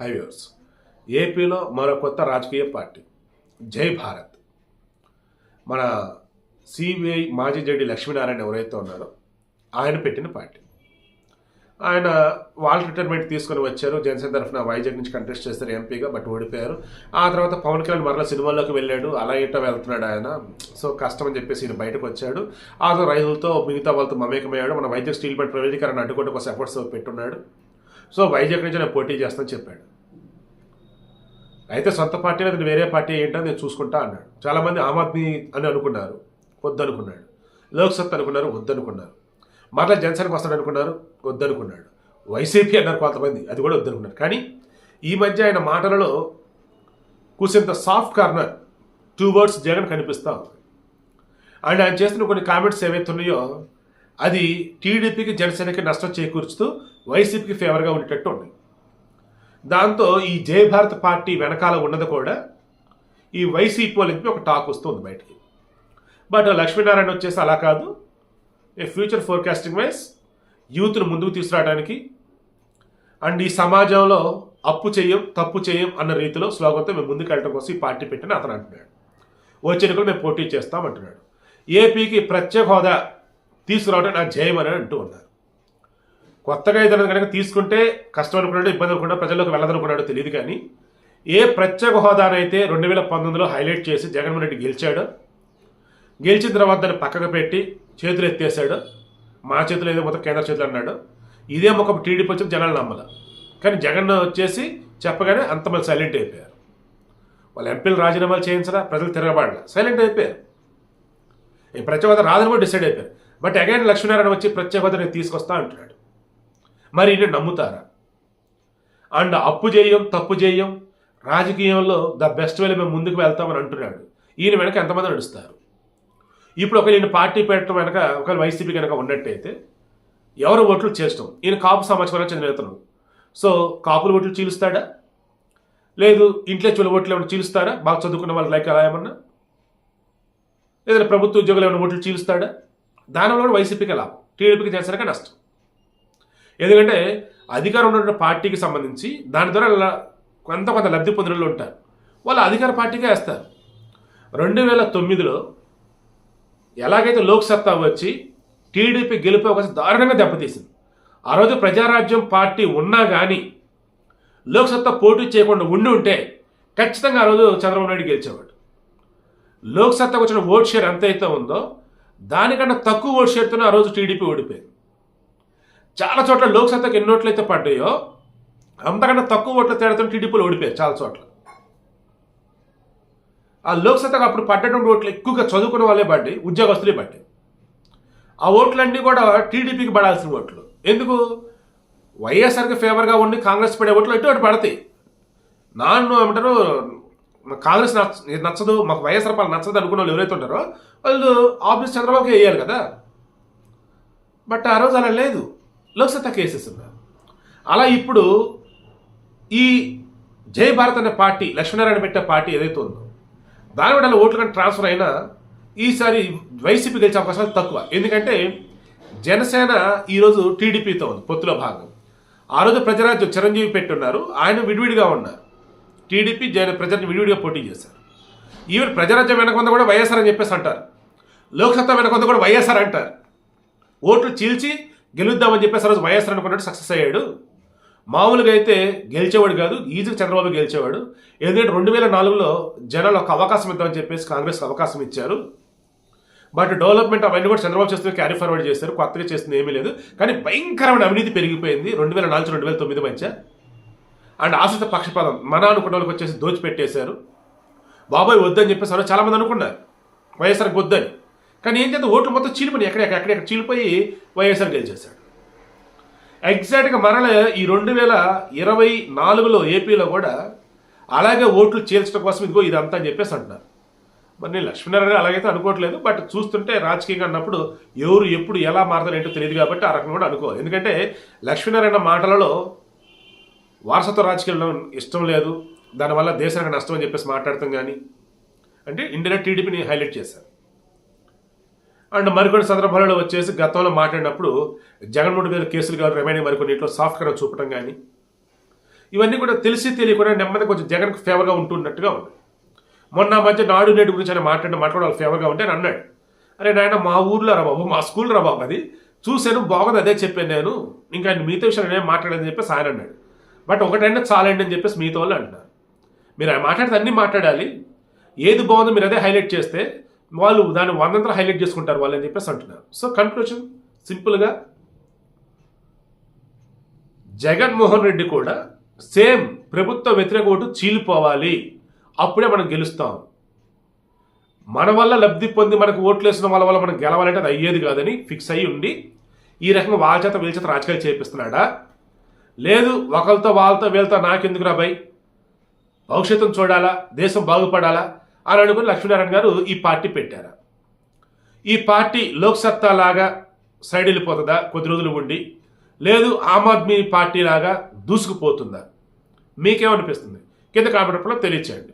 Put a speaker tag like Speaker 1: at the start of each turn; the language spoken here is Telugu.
Speaker 1: హైవేర్స్ ఏపీలో మరో కొత్త రాజకీయ పార్టీ. జై భారత్. మన సిబిఐ మాజీ జడ్డి లక్ష్మీనారాయణ ఎవరైతే ఉన్నారో ఆయన పెట్టిన పార్టీ. ఆయన వాళ్ళ రిటైర్మెంట్ తీసుకొని వచ్చారు. జనసేన తరఫున వైజాగ్ నుంచి కంటెస్ట్ చేస్తారు ఎంపీగా బట్ ఓడిపోయారు. ఆ తర్వాత పవన్ కళ్యాణ్ మరలా సినిమాల్లోకి వెళ్ళాడు. అలా ఇట్లా వెళ్తున్నాడు ఆయన. సో కష్టం అని చెప్పేసి ఈయన బయటకు వచ్చాడు. ఆ తర్వాత రైతులతో మిగతా వాళ్ళతో మమేకమయ్యాడు. మన వైజాగ్ స్టీల్ ప్లాంట్ ప్రైవేటీకరణ అడ్డుకోవడం కోసం ఎఫర్ట్స్ పెట్టున్నాడు. సో వైజాగ్ నుంచి నేను పోటీ చేస్తానని చెప్పాడు. అయితే సొంత పార్టీ లేదా వేరే పార్టీ ఏంటో నేను చూసుకుంటా అన్నాడు. చాలామంది ఆమ్ ఆద్మీ అని అనుకున్నారు. వద్దనుకున్నాడు. లోక్సత్ అనుకున్నారు వద్దనుకున్నారు. మరలా జనసేనకు వస్తాడు అనుకున్నారు వద్దనుకున్నాడు. వైసీపీ అన్నారు కొంతమంది అది కూడా వద్దనుకున్నారు. కానీ ఈ మధ్య ఆయన మాటలలో కూసింత soft corner two words Jagan కనిపిస్తా ఉంది. అండ్ ఆయన చేస్తున్న కొన్ని కామెంట్స్ ఏవైతున్నాయో అది టీడీపీకి జనసేనకి నష్టం చేకూర్చుతూ వైసీపీకి ఫేవర్గా ఉండేటట్టు ఉన్నాయి. దాంతో ఈ జయ భారత్ పార్టీ వెనకాల ఉన్నది కూడా ఈ వైసీపీ వాళ్ళకి ఒక టాక్ వస్తుంది బయటికి. బట్ లక్ష్మీనారాయణ వచ్చేసి అలా కాదు. ఏ ఫ్యూచర్ ఫోర్కాస్టింగ్ వైజ్ యూత్ను ముందుకు తీసుకురావడానికి అండ్ ఈ సమాజంలో అప్పు చేయం తప్పు చేయం అన్న రీతిలో స్లోగన్తో మేము ముందుకు వెళ్ళడం కోసం ఈ పార్టీ పెట్టిన అతను అంటున్నాడు. వచ్చే కూడా మేము పోటీ చేస్తాం అంటున్నాడు. ఏపీకి ప్రత్యేక హోదా తీసుకురావడం నా జయం అని అంటూ ఉన్నారు. కొత్తగా ఏదైనా కనుక తీసుకుంటే కష్టం అనుకున్నాడు ఇబ్బంది అనుకున్నాడు ప్రజల్లోకి వెళ్ళదనుకున్నాడు తెలియదు కానీ ఏ ప్రత్యేక హోదానైతే రెండు వేల పంతొమ్మిదిలో హైలైట్ చేసి జగన్మోహన్ రెడ్డి గెలిచాడు గెలిచిన తర్వాత దాన్ని పక్కకు పెట్టి చేతులు ఎత్తేసాడు మా చేతులు ఏదో మొత్తం కేంద్ర చేతులు అన్నాడు ఇదే ఒక టీడీపీ వచ్చిన జనాలు నమ్మల కానీ జగన్ వచ్చేసి చెప్పగానే అంతమంది సైలెంట్ అయిపోయారు. వాళ్ళ ఎంపీలు రాజీనామాలు చేయించరా ప్రజలు తిరగబడాల సైలెంట్ అయిపోయారు. ఈ ప్రత్యేక హోదా రాదని కూడా డిసైడ్ అయిపోయారు. బట్ అగైన్ లక్ష్మీనారాయణ వచ్చి ప్రత్యేక హోదా నేను తీసుకొస్తా అంటున్నాడు. మరి ఈయన నమ్ముతారా? అండ్ అప్పు చేయం తప్పు చేయం రాజకీయంలో ద బెస్ట్ వేలో మేము ముందుకు వెళ్తామని అంటున్నాడు. ఈయన వెనక ఎంతమంది నడుస్తారు? ఇప్పుడు ఒక ఈయన పార్టీ పెట్టడం వెనక ఒకవేళ వైసీపీ కనుక ఉన్నట్టయితే ఎవరు ఓట్లు చేస్తాం? ఈయన కాపు సమాచారం చెందిన నేతను సో కాపులు ఓట్లు చీలుస్తాడా? లేదు ఇంట్లో చూల ఓట్లు ఏమైనా చీలుస్తారా బాగా చదువుకున్న వాళ్ళు లైక్ అలా ఏమన్నా? ఏదైనా ప్రభుత్వ ఉద్యోగులు ఏమైనా ఓట్లు చీలుస్తాడా? దానివల్ల కూడా వైసీపీకి లాభం. టీడీపీకి జనసేనకే నష్టం. ఎందుకంటే అధికారం ఉన్న పార్టీకి సంబంధించి దాని ద్వారా కొంత కొంత లబ్ధి పొందిన ఉంటారు. వాళ్ళు అధికార పార్టీకే వేస్తారు. రెండు వేల తొమ్మిదిలో ఎలాగైతే లోక్సత్తా వచ్చి టీడీపీ గెలుపు అవకాశం దారుణంగా దెబ్బతీసింది. ఆ రోజు ప్రజారాజ్యం పార్టీ ఉన్నా కానీ లోక్సత్తా పోటీ చేయకుండా ఉండి ఉంటే ఖచ్చితంగా ఆ రోజు చంద్రబాబు నాయుడు గెలిచేవాడు. లోక్సత్తాకు వచ్చిన ఓట్ షేర్ ఎంత అయితే ఉందో దానికన్నా తక్కువ ఓట్ షేర్తోనే ఆ రోజు టీడీపీ ఓడిపోయింది. చాలా చోట్ల లోక్సత్తకు ఎన్ని ఓట్లు అయితే పడ్డాయో అంతకన్నా తక్కువ ఓట్ల తేడాతో టీడీపీలు ఓడిపోయాయి చాలా చోట్ల. ఆ లోక్సత్తకు అప్పుడు పడ్డటువంటి ఓట్లు ఎక్కువగా చదువుకున్న వాళ్ళే పడ్డాయి ఉద్యోగస్తులే పడ్డాయి. ఆ ఓట్లన్నీ కూడా టీడీపీకి పడాల్సిన ఓట్లు. ఎందుకు? వైఎస్ఆర్కి ఫేవర్గా ఉండి కాంగ్రెస్ పడే ఓట్లు ఎటు అటు పడతాయి. నాన్ను ఏమంటారు? కాంగ్రెస్ నచ్చ నచ్చదు మాకు వైఎస్ఆర్ పాలన నచ్చదు అనుకున్న వాళ్ళు ఎవరైతే ఉంటారో వాళ్ళు ఆఫీస్ చంద్రబాబుకి వేయాలి కదా. బట్ ఆ రోజు అలా లేదు. లోక్సత్తా కేసెస్ ఉన్నారు అలా ఇప్పుడు ఈ జై భారత్ అనే పార్టీ లక్ష్మీనారాయణ పెట్టే పార్టీ ఏదైతే ఉందో దాని వల్ల ఓట్లు కానీ ట్రాన్స్ఫర్ అయినా ఈసారి వైసీపీ గెలిచే అవకాశాలు తక్కువ. ఎందుకంటే జనసేన ఈరోజు టీడీపీతో ఉంది పొత్తులో భాగం. ఆ రోజు ప్రజరాజ్యం చిరంజీవి పెట్టున్నారు ఆయన విడివిడిగా ఉన్నారు. టీడీపీ జన ప్రజలను విడివిడిగా పోటీ చేశారు. ఈవెన్ ప్రజరాజ్యం వెనకొంద కూడా వైఎస్ఆర్ అని చెప్పేసి అంటారు. లోక్సత్తా వెనకొంద కూడా వైఎస్ఆర్ అంటారు. ఓట్లు చీల్చి గెలుద్దామని చెప్పేసి రోజు వైఎస్ఆర్ అనుకున్నట్టు సక్సెస్ అయ్యాడు. మామూలుగా అయితే గెలిచేవాడు కాదు ఈజీగా చంద్రబాబు గెలిచేవాడు. ఎందుకంటే రెండు వేల నాలుగులో జనాలు ఒక అవకాశం ఇద్దామని చెప్పేసి కాంగ్రెస్ అవకాశం ఇచ్చారు. బట్ డెవలప్మెంట్ అవన్నీ కూడా చంద్రబాబు చేస్తున్న క్యారీ ఫార్వర్డ్ చేశారు కొత్తగా చేస్తుంది ఏమీ లేదు. కానీ భయంకరమైన అవినీతి పెరిగిపోయింది రెండు వేల నాలుగు రెండు వేల తొమ్మిది మధ్య. అండ్ ఆశ్రిత పక్షపాతం మన అనుకున్న వాళ్ళకి వచ్చేసి దోచిపెట్టేశారు. బాబాయ్ వద్దని చెప్పేసి ఎవరో చాలా మంది అనుకున్నారు. వైఎస్ఆర్కి వద్దని. కానీ ఏంటంటే ఓట్లు మొత్తం చీలిపోయి ఎక్కడెక్కడ ఎక్కడెక్కడ చీలిపోయి వైఎస్ఆర్ గెలిచేశాడు. ఎగ్జాక్ట్గా మరల ఈ రెండు వేల ఇరవై నాలుగులో ఏపీలో కూడా అలాగే ఓట్లు చేర్చడం కోసం ఇదిగో ఇదంతా అని చెప్పేసి అంటున్నారు. మరి నేను లక్ష్మీనారాయణ అలాగైతే అనుకోవట్లేదు బట్ చూస్తుంటే రాజకీయంగా అన్నప్పుడు ఎవరు ఎప్పుడు ఎలా మారుతారు ఏంటో తెలియదు కాబట్టి ఆ రకం కూడా అనుకో. ఎందుకంటే లక్ష్మీనారాయణ మాటలలో వారసత్వ రాజకీయాలు ఇష్టం లేదు దానివల్ల దేశానికి నష్టం అని చెప్పేసి మాట్లాడతాం కానీ అంటే ఇండియన్ టీడీపీని హైలైట్ చేశారు. అండ్ మరికొన్ని సందర్భాలలో వచ్చేసి గతంలో మాట్లాడినప్పుడు జగన్మోహన్ మీద కేసులు కావాలి రిమైనింగ్ మరికొన్నిట్లో సాఫ్ట్వేర్ చూపడం కానీ ఇవన్నీ కూడా తెలిసి తెలియకుండా నెమ్మది కొంచెం జగన్కు ఫేవర్గా ఉంటున్నట్టుగా ఉంది. మొన్న మధ్య నాడు నేడు గురించి ఆయన మాట్లాడిన మాట్లాడ వాళ్ళు ఫేవర్గా ఉంటే అని అన్నాడు. అరే నాయన మా ఊర్లో రా బాబు మా స్కూల్ రా బాబు అది. చూశాను బాగుంది అదే చెప్పాను నేను. ఇంకా ఆయన మీతో విషయాలు మాట్లాడని చెప్పేసి ఆయన అన్నాడు. బట్ ఒకటంటే చాలండి అని చెప్పేసి మిగతా వాళ్ళు అంటున్నారు. మీరు ఆయన మాట్లాడితే అన్నీ మాట్లాడాలి. ఏది బాగుందో మీరు అదే హైలైట్ చేస్తే వాళ్ళు దాన్ని వందంతా హైలైట్ చేసుకుంటారు వాళ్ళని చెప్పేసి అంటున్నారు. సో కన్క్లూషన్ సింపుల్గా జగన్మోహన్ రెడ్డి కూడా సేమ్ ప్రభుత్వ వ్యతిరేక ఓటు చీలిపోవాలి. అప్పుడే మనం గెలుస్తాం. మన వల్ల లబ్ధి పొంది మనకు ఓట్లు వేసిన వాళ్ళ వల్ల మనం గెలవాలంటే అది అయ్యేది కాదని ఫిక్స్ అయ్యి ఉండి ఈ రకంగా వాళ్ళ చేత వీళ్ళ చేత రాజకీయాలు చేపిస్తున్నాడా? లేదు ఒకరితో వాళ్ళతో వీళ్ళతో నాకెందుకు రాబాయి భవిష్యత్తును చూడాలా? దేశం బాగుపడాలా? అని అనుకుని లక్ష్మీనారాయణ గారు ఈ పార్టీ పెట్టారు? ఈ పార్టీ లోక్సత్తా లాగా సైడ్ వెళ్ళిపోతుందా? కొద్ది రోజులు ఉండి. లేదు ఆమ్ ఆద్మీ పార్టీ లాగా దూసుకుపోతుందా? మీకేమనిపిస్తుంది? కింద కామెంట్ తెలియచేయండి.